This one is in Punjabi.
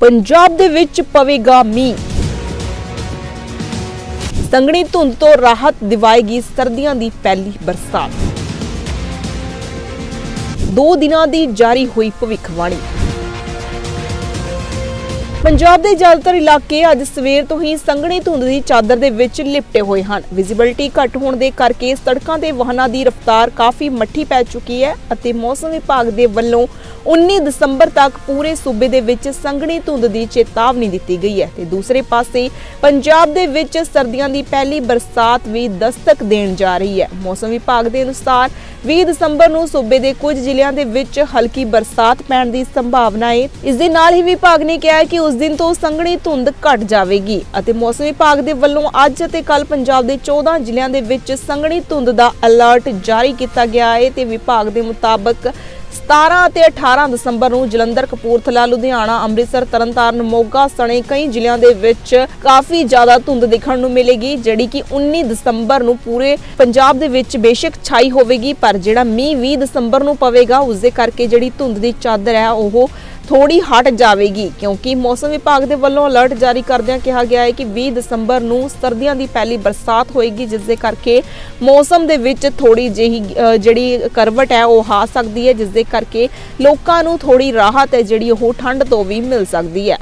ਪੰਜਾਬ ਦੇ ਵਿੱਚ ਪਵੇਗਾ ਮੀਂਹ। ਸੰਗਣੀ ਧੁੰਦ ਤੋਂ ਰਾਹਤ ਦਿਵਾਏਗੀ ਸਰਦੀਆਂ ਦੀ ਪਹਿਲੀ ਬਰਸਾਤ। ਦੋ ਦਿਨਾਂ ਦੀ ਜਾਰੀ ਹੋਈ ਭਵਿੱਖਬਾਣੀ। ਪੰਜਾਬ ਦੇ ਜ਼ਿਆਦਾਤਰ ਇਲਾਕੇ ਅੱਜ ਸਵੇਰ ਤੋਂ ਹੀ ਸੰਘਣੀ ਧੁੰਦ ਦੀ ਚਾਦਰ ਦੇ ਵਿੱਚ ਲਿਪਟੇ ਹੋਏ ਹਨ। ਵਿਜ਼ਿਬਿਲਟੀ ਘੱਟ ਹੋਣ ਦੇ ਕਰਕੇ ਸੜਕਾਂ ਤੇ ਵਾਹਨਾਂ ਦੀ ਰਫ਼ਤਾਰ ਕਾਫੀ ਮੱਠੀ ਪੈ ਚੁੱਕੀ ਹੈ ਅਤੇ ਮੌਸਮ ਵਿਭਾਗ ਦੇ ਵੱਲੋਂ 19 ਦਸੰਬਰ ਤੱਕ ਪੂਰੇ ਸੂਬੇ ਦੇ ਵਿੱਚ ਸੰਘਣੀ ਧੁੰਦ ਦੀ ਚੇਤਾਵਨੀ ਦਿੱਤੀ ਗਈ ਹੈ ਤੇ ਦੂਸਰੇ ਪਾਸੇ ਪੰਜਾਬ ਦੇ ਵਿੱਚ ਸਰਦੀਆਂ ਦੀ ਪਹਿਲੀ ਬਰਸਾਤ ਵੀ ਦਸਤਕ ਦੇਣ ਜਾ ਰਹੀ ਹੈ। ਮੌਸਮ ਵਿਭਾਗ ਦੇ ਅਨੁਸਾਰ 20 ਦਸੰਬਰ ਨੂੰ ਸੂਬੇ ਦੇ ਕੁਝ ਜ਼ਿਲ੍ਹਿਆਂ ਦੇ ਵਿੱਚ ਹਲਕੀ ਬਰਸਾਤ ਪੈਣ ਦੀ ਸੰਭਾਵਨਾ ਹੈ ਇਸ ਦੇ ਨਾਲ ਹੀ ਵਿਭਾਗ ਨੇ ਕਿਹਾ ਹੈ ਕਿ ਉਸ ਦਿਨ ਤੋਂ ਸੰਘਣੀ ਧੁੰਦ ਘਟ ਜਾਵੇਗੀ ਅਤੇ ਮੌਸਮ ਵਿਭਾਗ ਦੇ ਵੱਲੋਂ ਅੱਜ ਅਤੇ ਕੱਲ ਪੰਜਾਬ ਦੇ 14 ਜ਼ਿਲ੍ਹਿਆਂ ਦੇ ਵਿੱਚ ਸੰਘਣੀ ਧੁੰਦ ਦਾ ਅਲਰਟ ਜਾਰੀ ਕੀਤਾ ਗਿਆ ਹੈ ਤੇ ਵਿਭਾਗ ਦੇ ਮੁਤਾਬਕ 17 ਅਤੇ 18 ਦਸੰਬਰ ਨੂੰ ਜਲੰਧਰ, ਕਪੂਰਥਲਾ, ਲੁਧਿਆਣਾ, ਅੰਮ੍ਰਿਤਸਰ, ਤਰਨਤਾਰਨ, ਮੋਗਾ ਸਣੇ ਕਈ ਜ਼ਿਲ੍ਹਿਆਂ ਦੇ ਵਿੱਚ ਕਾਫੀ ਜ਼ਿਆਦਾ ਧੁੰਦ ਦੇਖਣ ਨੂੰ ਮਿਲੇਗੀ, ਜਿਹੜੀ ਕਿ 19 ਦਸੰਬਰ ਨੂੰ ਪੂਰੇ ਪੰਜਾਬ ਦੇ ਵਿੱਚ ਬੇਸ਼ੱਕ ਛਾਈ ਹੋਵੇਗੀ, ਪਰ ਜਿਹੜਾ ਮੀਂਹ 20 ਦਸੰਬਰ ਨੂੰ ਪਵੇਗਾ ਉਸ ਦੇ ਕਰਕੇ ਜਿਹੜੀ ਧੁੰਦ ਦੀ ਚਾਦਰ ਹੈ, ਉਹ ਥੋੜੀ ਹਟ ਜਾਵੇਗੀ, ਕਿਉਂਕਿ ਮੌਸਮ ਵਿਭਾਗ ਦੇ ਵੱਲੋਂ ਅਲਰਟ ਜਾਰੀ ਕਰਦਿਆਂ ਕਿਹਾ ਗਿਆ ਹੈ ਕਿ 20 ਦਸੰਬਰ ਨੂੰ ਸਰਦੀਆਂ ਦੀ ਪਹਿਲੀ ਬਰਸਾਤ ਹੋਏਗੀ, ਜਿਸ ਦੇ ਕਰਕੇ ਮੌਸਮ ਦੇ ਵਿੱਚ ਥੋੜੀ ਜਿਹੀ ਜਿਹੜੀ ਕਰਵਟ ਹੈ, ਉਹ ਆ ਸਕਦੀ ਹੈ, ਜਿਸ ਦੇ ਕਰਕੇ ਲੋਕਾਂ ਨੂੰ ਥੋੜੀ ਰਾਹਤ ਹੈ, ਜਿਹੜੀ ਉਹ ਠੰਡ ਤੋਂ ਵੀ ਮਿਲ ਸਕਦੀ ਹੈ।